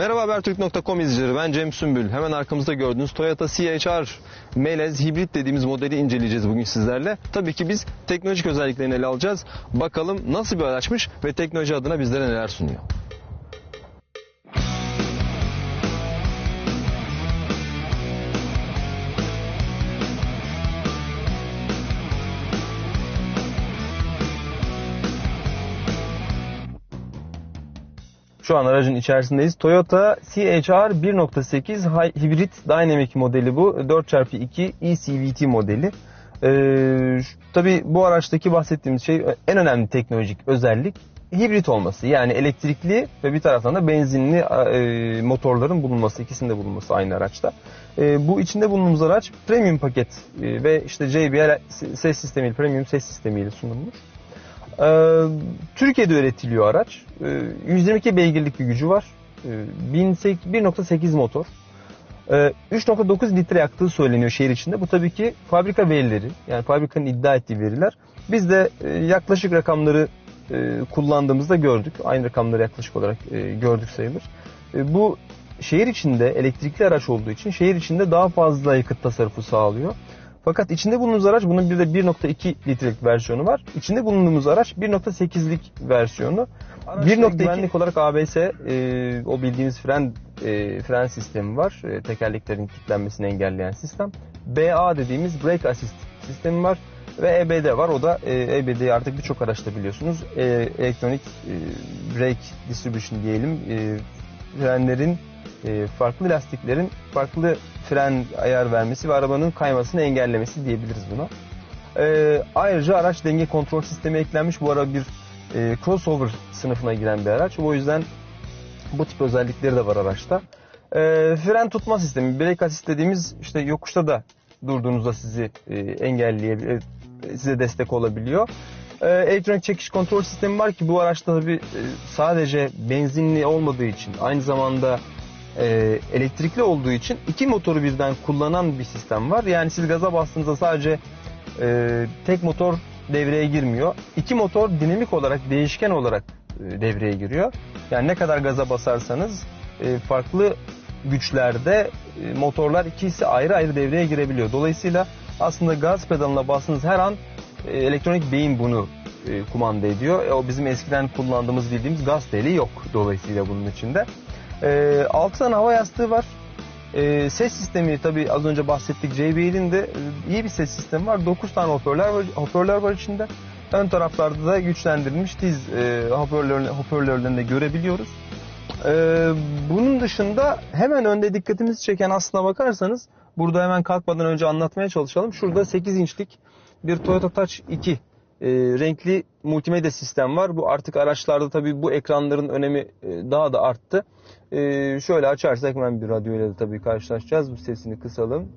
Merhaba Habertürk.com izleyicileri ben Cem Sümbül. Hemen arkamızda gördüğünüz Toyota CHR Melez hibrit dediğimiz modeli inceleyeceğiz bugün sizlerle. Tabii ki biz teknolojik özelliklerini ele alacağız. Bakalım nasıl bir araçmış ve teknoloji adına bizlere neler sunuyor. Şu an aracın içerisindeyiz. Toyota CHR 1.8 Hy- hibrit Dynamic modeli bu. 4x2 eCVT modeli. Ee, tabii bu araçtaki bahsettiğimiz şey en önemli teknolojik özellik hibrit olması. Yani elektrikli ve bir taraftan da benzinli e, motorların bulunması, ikisinde bulunması aynı araçta. E, bu içinde bulunduğumuz araç premium paket e, ve işte JBL ses sistemiyle, premium ses sistemiyle sunulmuş. Ee, Türkiye'de üretiliyor araç. Ee, 122 beygirlik bir gücü var. Ee, 18 1.8 motor. Ee, 3.9 litre yaktığı söyleniyor şehir içinde. Bu tabii ki fabrika verileri. Yani fabrikanın iddia ettiği veriler. Biz de e, yaklaşık rakamları e, kullandığımızda gördük. Aynı rakamları yaklaşık olarak e, gördük sayılır. Bu şehir içinde elektrikli araç olduğu için şehir içinde daha fazla yakıt tasarrufu sağlıyor. Fakat içinde bulunduğumuz araç bunun bir de 1.2 litrelik versiyonu var. İçinde bulunduğumuz araç 1.8'lik versiyonu. 1.2 güvenlik olarak ABS e, o bildiğimiz fren e, fren sistemi var. E, tekerleklerin kilitlenmesini engelleyen sistem. BA dediğimiz brake assist sistemi var ve EBD var. O da e, EBD'yi artık birçok araçta biliyorsunuz. E, elektronik e, brake distribution diyelim. E, frenlerin e, farklı lastiklerin farklı fren ayar vermesi ve arabanın kaymasını engellemesi diyebiliriz buna. E, ayrıca araç denge kontrol sistemi eklenmiş. Bu ara bir e, crossover sınıfına giren bir araç. O yüzden bu tip özellikleri de var araçta. E, fren tutma sistemi, brake assist dediğimiz işte yokuşta da durduğunuzda sizi e, engelleyebilir, e, size destek olabiliyor. E, elektronik çekiş kontrol sistemi var ki bu araçta tabi sadece benzinli olmadığı için aynı zamanda e, elektrikli olduğu için iki motoru birden kullanan bir sistem var. Yani siz gaza bastığınızda sadece e, tek motor devreye girmiyor. İki motor dinamik olarak, değişken olarak e, devreye giriyor. Yani ne kadar gaza basarsanız e, farklı güçlerde e, motorlar ikisi ayrı ayrı devreye girebiliyor. Dolayısıyla aslında gaz pedalına bastığınız her an e, elektronik beyin bunu e, kumanda ediyor. E, o bizim eskiden kullandığımız bildiğimiz gaz teli yok dolayısıyla bunun içinde. E, 6 tane hava yastığı var. E, ses sistemi tabii az önce bahsettik JBL'in de e, iyi bir ses sistemi var. 9 tane hoparlör var, hoparlör var içinde. Ön taraflarda da güçlendirilmiş tiz e, hoparlör, hoparlörlerini de görebiliyoruz. E, bunun dışında hemen önde dikkatimizi çeken aslına bakarsanız burada hemen kalkmadan önce anlatmaya çalışalım. Şurada 8 inçlik bir Toyota Touch 2 e, renkli multimedya sistem var. Bu artık araçlarda tabii bu ekranların önemi e, daha da arttı. E, şöyle açarsak hemen bir radyo ile de tabii karşılaşacağız. Bu sesini kısalım.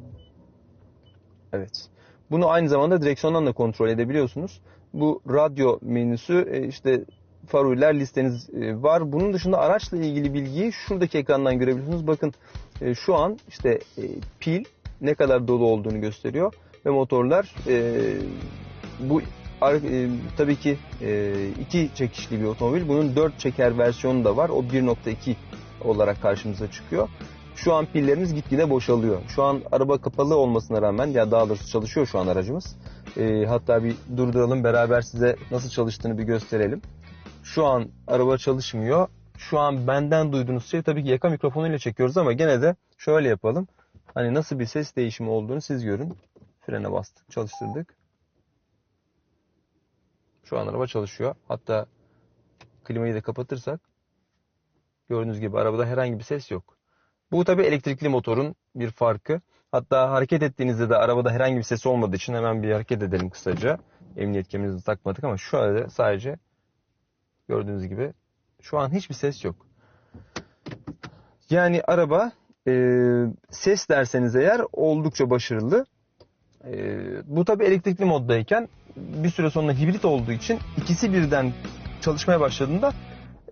Evet. Bunu aynı zamanda direksiyondan da kontrol edebiliyorsunuz. Bu radyo menüsü e, işte faruller listeniz e, var. Bunun dışında araçla ilgili bilgiyi şuradaki ekrandan görebiliyorsunuz. Bakın e, şu an işte e, pil ne kadar dolu olduğunu gösteriyor ve motorlar e, bu e, tabii ki e, iki çekişli bir otomobil. Bunun dört çeker versiyonu da var. O 1.2 olarak karşımıza çıkıyor. Şu an pillerimiz gitgide boşalıyor. Şu an araba kapalı olmasına rağmen ya daha doğrusu çalışıyor şu an aracımız. E, hatta bir durduralım beraber size nasıl çalıştığını bir gösterelim. Şu an araba çalışmıyor. Şu an benden duyduğunuz şey tabii ki yaka mikrofonuyla çekiyoruz ama gene de şöyle yapalım. Hani nasıl bir ses değişimi olduğunu siz görün. Frene bastık, çalıştırdık. Şu an araba çalışıyor. Hatta klimayı da kapatırsak gördüğünüz gibi arabada herhangi bir ses yok. Bu tabii elektrikli motorun bir farkı. Hatta hareket ettiğinizde de arabada herhangi bir ses olmadığı için hemen bir hareket edelim kısaca. Emniyet kemerimizi takmadık ama şu anda sadece gördüğünüz gibi şu an hiçbir ses yok. Yani araba e, ses derseniz eğer oldukça başarılı. E, bu tabii elektrikli moddayken bir süre sonra hibrit olduğu için ikisi birden çalışmaya başladığında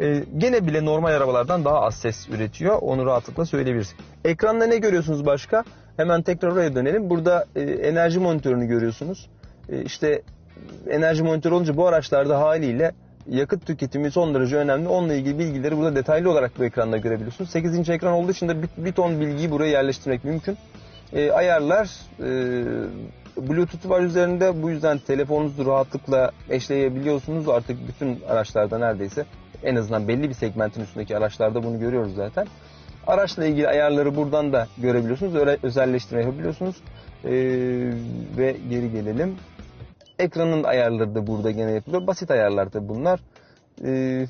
e, gene bile normal arabalardan daha az ses üretiyor. Onu rahatlıkla söyleyebiliriz. Ekranda ne görüyorsunuz başka? Hemen tekrar oraya dönelim. Burada e, enerji monitörünü görüyorsunuz. E, işte enerji monitörü olunca bu araçlarda haliyle yakıt tüketimi son derece önemli. Onunla ilgili bilgileri burada detaylı olarak bu ekranda görebiliyorsunuz. 8 inç ekran olduğu için de bir, bir ton bilgiyi buraya yerleştirmek mümkün. E, ayarlar, e, Bluetooth var üzerinde. Bu yüzden telefonunuzu rahatlıkla eşleyebiliyorsunuz. Artık bütün araçlarda neredeyse en azından belli bir segmentin üstündeki araçlarda bunu görüyoruz zaten. Araçla ilgili ayarları buradan da görebiliyorsunuz. Öyle özelleştirme yapabiliyorsunuz. E, ve geri gelelim. Ekranın ayarları da burada gene yapılıyor. Basit ayarlar da bunlar. E,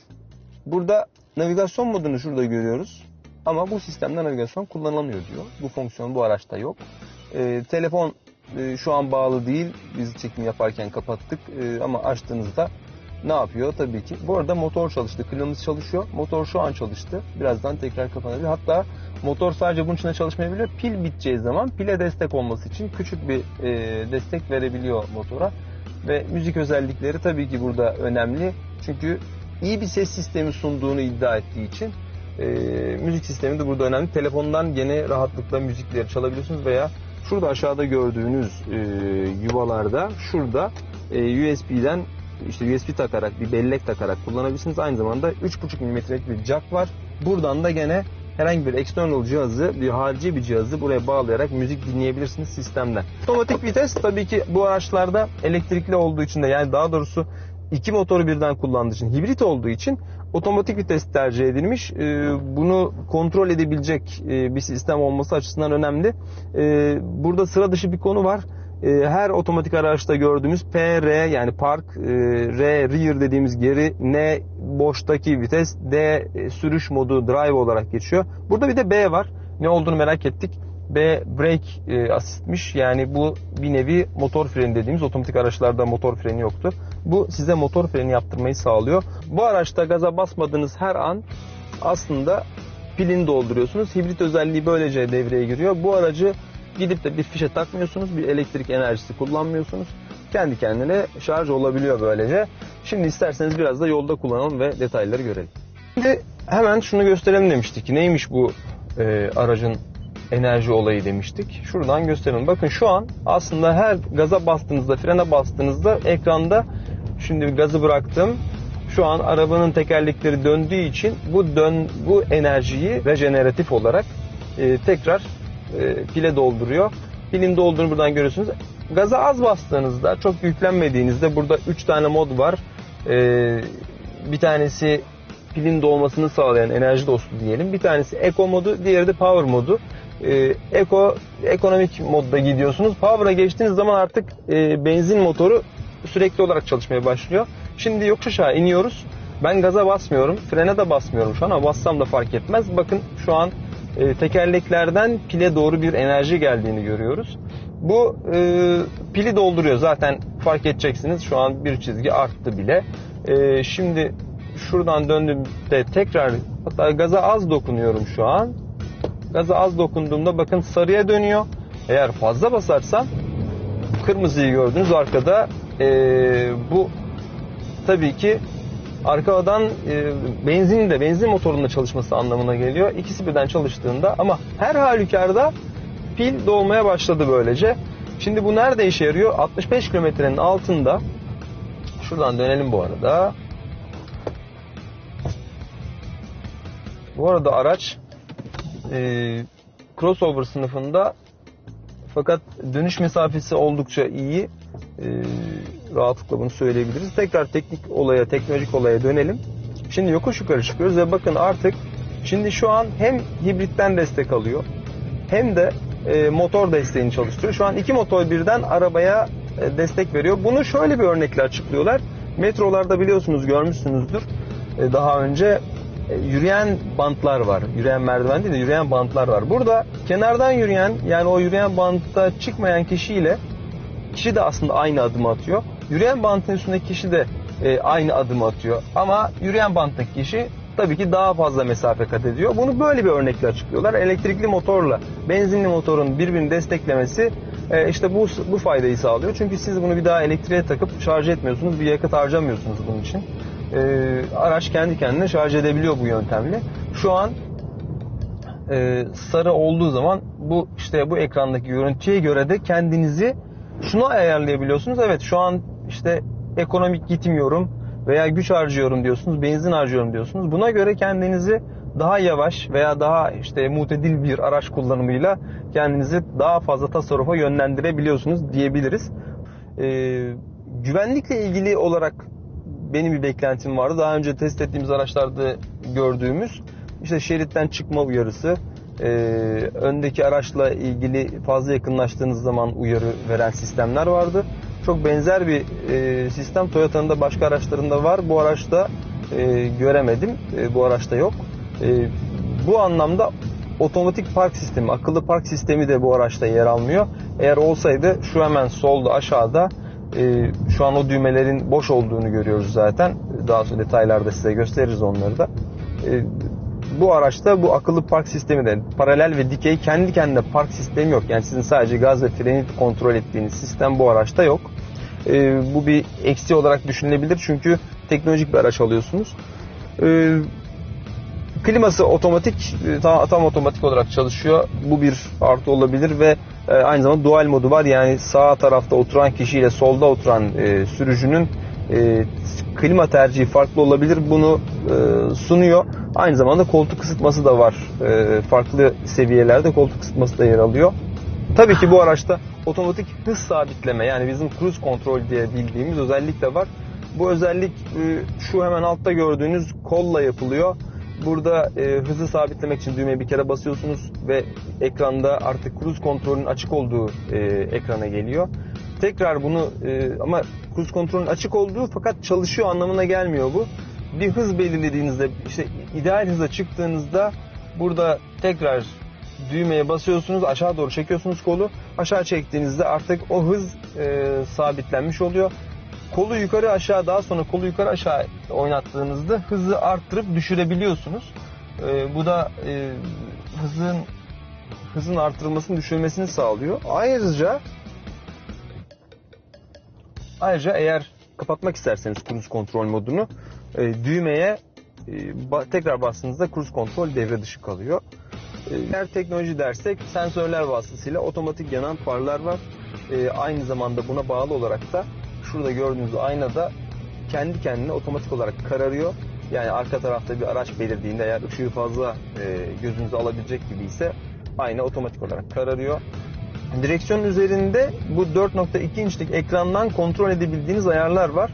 burada navigasyon modunu şurada görüyoruz. Ama bu sistemde navigasyon kullanılamıyor diyor. Bu fonksiyon bu araçta yok. E, telefon e, şu an bağlı değil. Biz çekim yaparken kapattık. E, ama açtığınızda ne yapıyor? Tabii ki. Bu arada motor çalıştı. Klimamız çalışıyor. Motor şu an çalıştı. Birazdan tekrar kapanabilir. Hatta motor sadece bunun içinde çalışmayabiliyor. Pil biteceği zaman pile destek olması için küçük bir e, destek verebiliyor motora. Ve müzik özellikleri tabii ki burada önemli. Çünkü iyi bir ses sistemi sunduğunu iddia ettiği için e, müzik sistemi de burada önemli. Telefondan gene rahatlıkla müzikleri çalabiliyorsunuz veya şurada aşağıda gördüğünüz e, yuvalarda şurada e, USB'den işte USB takarak bir bellek takarak kullanabilirsiniz. Aynı zamanda 3.5 mm'lik bir jack var. Buradan da gene herhangi bir external cihazı, bir harici bir cihazı buraya bağlayarak müzik dinleyebilirsiniz sistemden. Otomatik vites tabii ki bu araçlarda elektrikli olduğu için de yani daha doğrusu iki motoru birden kullandığı için hibrit olduğu için otomatik vites tercih edilmiş. Ee, Bunu kontrol edebilecek e, bir sistem olması açısından önemli. Ee, Burada sıra dışı bir konu var. Ee, Her otomatik araçta gördüğümüz PR yani park, e, R rear dediğimiz geri, N boştaki vites, D e, sürüş modu drive olarak geçiyor. Burada bir de B var. Ne olduğunu merak ettik. B brake e, asistmiş. Yani bu bir nevi motor freni dediğimiz otomatik araçlarda motor freni yoktu. Bu size motor freni yaptırmayı sağlıyor. Bu araçta gaza basmadığınız her an aslında pilini dolduruyorsunuz. Hibrit özelliği böylece devreye giriyor. Bu aracı gidip de bir fişe takmıyorsunuz. Bir elektrik enerjisi kullanmıyorsunuz. Kendi kendine şarj olabiliyor böylece. Şimdi isterseniz biraz da yolda kullanalım ve detayları görelim. Şimdi hemen şunu gösterelim demiştik. Neymiş bu e, aracın enerji olayı demiştik. Şuradan gösterelim. Bakın şu an aslında her gaza bastığınızda, frene bastığınızda ekranda şimdi gazı bıraktım. Şu an arabanın tekerlekleri döndüğü için bu dön bu enerjiyi rejeneratif olarak e, tekrar e, pile dolduruyor. Pilin dolduğunu buradan görüyorsunuz. Gaza az bastığınızda, çok yüklenmediğinizde burada 3 tane mod var. E, bir tanesi pilin dolmasını sağlayan enerji dostu diyelim. Bir tanesi Eco modu, diğeri de Power modu. Ee, Eco, ekonomik modda gidiyorsunuz. Power'a geçtiğiniz zaman artık e, benzin motoru sürekli olarak çalışmaya başlıyor. Şimdi yokuş aşağı iniyoruz. Ben gaza basmıyorum, frene de basmıyorum şu an ama bassam da fark etmez. Bakın şu an e, tekerleklerden pile doğru bir enerji geldiğini görüyoruz. Bu e, pili dolduruyor zaten fark edeceksiniz. Şu an bir çizgi arttı bile. E, şimdi şuradan döndüğümde tekrar hatta gaza az dokunuyorum şu an. Gaza az dokunduğumda bakın sarıya dönüyor. Eğer fazla basarsam kırmızıyı gördünüz arkada. Ee, bu tabii ki arkadan e, benzinin de benzin motorunda çalışması anlamına geliyor. İkisi birden çalıştığında ama her halükarda pil dolmaya başladı böylece. Şimdi bu nerede işe yarıyor? 65 kilometrenin altında şuradan dönelim bu arada. Bu arada araç e, crossover sınıfında fakat dönüş mesafesi oldukça iyi. E, rahatlıkla bunu söyleyebiliriz. Tekrar teknik olaya, teknolojik olaya dönelim. Şimdi yokuş yukarı çıkıyoruz ve bakın artık şimdi şu an hem hibritten destek alıyor hem de e, motor desteğini çalıştırıyor. Şu an iki motor birden arabaya e, destek veriyor. Bunu şöyle bir örnekle açıklıyorlar. Metrolarda biliyorsunuz görmüşsünüzdür. E, daha önce yürüyen bantlar var. Yürüyen merdiven değil de yürüyen bantlar var. Burada kenardan yürüyen yani o yürüyen bantta çıkmayan kişiyle kişi de aslında aynı adımı atıyor. Yürüyen bantın üstündeki kişi de e, aynı adımı atıyor. Ama yürüyen banttaki kişi tabii ki daha fazla mesafe kat ediyor. Bunu böyle bir örnekle açıklıyorlar. Elektrikli motorla benzinli motorun birbirini desteklemesi e, işte bu bu faydayı sağlıyor. Çünkü siz bunu bir daha elektriğe takıp şarj etmiyorsunuz. Bir yakıt harcamıyorsunuz bunun için. E, araç kendi kendine şarj edebiliyor bu yöntemle. Şu an e, sarı olduğu zaman bu işte bu ekrandaki görüntüye göre de kendinizi şunu ayarlayabiliyorsunuz. Evet şu an işte ekonomik gitmiyorum. veya güç harcıyorum diyorsunuz, benzin harcıyorum diyorsunuz. Buna göre kendinizi daha yavaş veya daha işte mutedil bir araç kullanımıyla kendinizi daha fazla tasarrufa yönlendirebiliyorsunuz diyebiliriz. Ee, güvenlikle ilgili olarak benim bir beklentim vardı. Daha önce test ettiğimiz araçlarda gördüğümüz işte şeritten çıkma uyarısı, e, öndeki araçla ilgili fazla yakınlaştığınız zaman uyarı veren sistemler vardı. Çok benzer bir e, sistem Toyota'nın da başka araçlarında var. Bu araçta e, göremedim. E, bu araçta yok. E, bu anlamda otomatik park sistemi, akıllı park sistemi de bu araçta yer almıyor. Eğer olsaydı şu hemen solda aşağıda e, şu an o düğmelerin boş olduğunu görüyoruz zaten. Daha sonra detaylarda size gösteririz onları da. E, bu araçta bu akıllı park sistemi de paralel ve dikey kendi kendine park sistemi yok. Yani sizin sadece gaz ve freni kontrol ettiğiniz sistem bu araçta yok. E, bu bir eksi olarak düşünülebilir çünkü teknolojik bir araç alıyorsunuz. E, kliması otomatik, e, tam, tam otomatik olarak çalışıyor. Bu bir artı olabilir ve e, aynı zamanda dual modu var. Yani sağ tarafta oturan kişiyle solda oturan e, sürücünün e, klima tercihi farklı olabilir. Bunu e, sunuyor. Aynı zamanda koltuk ısıtması da var. E, farklı seviyelerde koltuk ısıtması da yer alıyor. Tabii ki bu araçta otomatik hız sabitleme yani bizim cruise kontrol diye bildiğimiz özellik de var. Bu özellik e, şu hemen altta gördüğünüz kolla yapılıyor. Burada e, hızı sabitlemek için düğmeye bir kere basıyorsunuz ve ekranda artık cruise kontrolün açık olduğu e, ekrana geliyor. Tekrar bunu e, ama cruise kontrolün açık olduğu fakat çalışıyor anlamına gelmiyor bu. Bir hız belirlediğinizde işte ideal hıza çıktığınızda burada tekrar düğmeye basıyorsunuz aşağı doğru çekiyorsunuz kolu aşağı çektiğinizde artık o hız e, sabitlenmiş oluyor. Kolu yukarı aşağı daha sonra kolu yukarı aşağı oynattığınızda hızı arttırıp düşürebiliyorsunuz. E, bu da e, hızın hızın artırılmasını düşürmesini sağlıyor. Ayrıca ayrıca eğer kapatmak isterseniz cruise kontrol modunu e, düğmeye e, ba- tekrar bastığınızda cruise kontrol devre dışı kalıyor. E, Eğer teknoloji dersek sensörler vasıtasıyla otomatik yanan farlar var. E, aynı zamanda buna bağlı olarak da şurada gördüğünüz aynada kendi kendine otomatik olarak kararıyor. Yani arka tarafta bir araç belirdiğinde eğer ışığı fazla e, gözünüze alabilecek gibi ise ayna otomatik olarak kararıyor. Direksiyon üzerinde bu 4.2 inçlik ekrandan kontrol edebildiğiniz ayarlar var.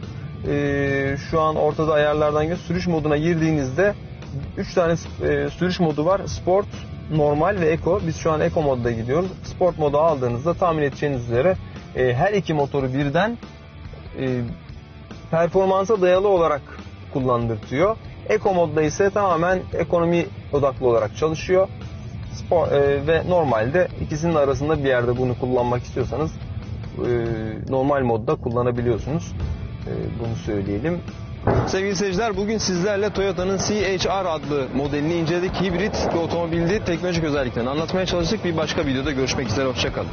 Ee, şu an ortada ayarlardan göz sürüş moduna girdiğinizde 3 tane e, sürüş modu var. Sport, normal ve eco. Biz şu an eco modda gidiyoruz. Sport modu aldığınızda tahmin edeceğiniz üzere e, her iki motoru birden e, performansa dayalı olarak kullandırtıyor. Eco modda ise tamamen ekonomi odaklı olarak çalışıyor. Spor, e, ve normalde ikisinin arasında bir yerde bunu kullanmak istiyorsanız e, normal modda kullanabiliyorsunuz. E, bunu söyleyelim. Sevgili seyirciler bugün sizlerle Toyota'nın CHR adlı modelini inceledik. Hibrit bir otomobildi. Teknolojik özelliklerini anlatmaya çalıştık. Bir başka videoda görüşmek üzere. Hoşçakalın.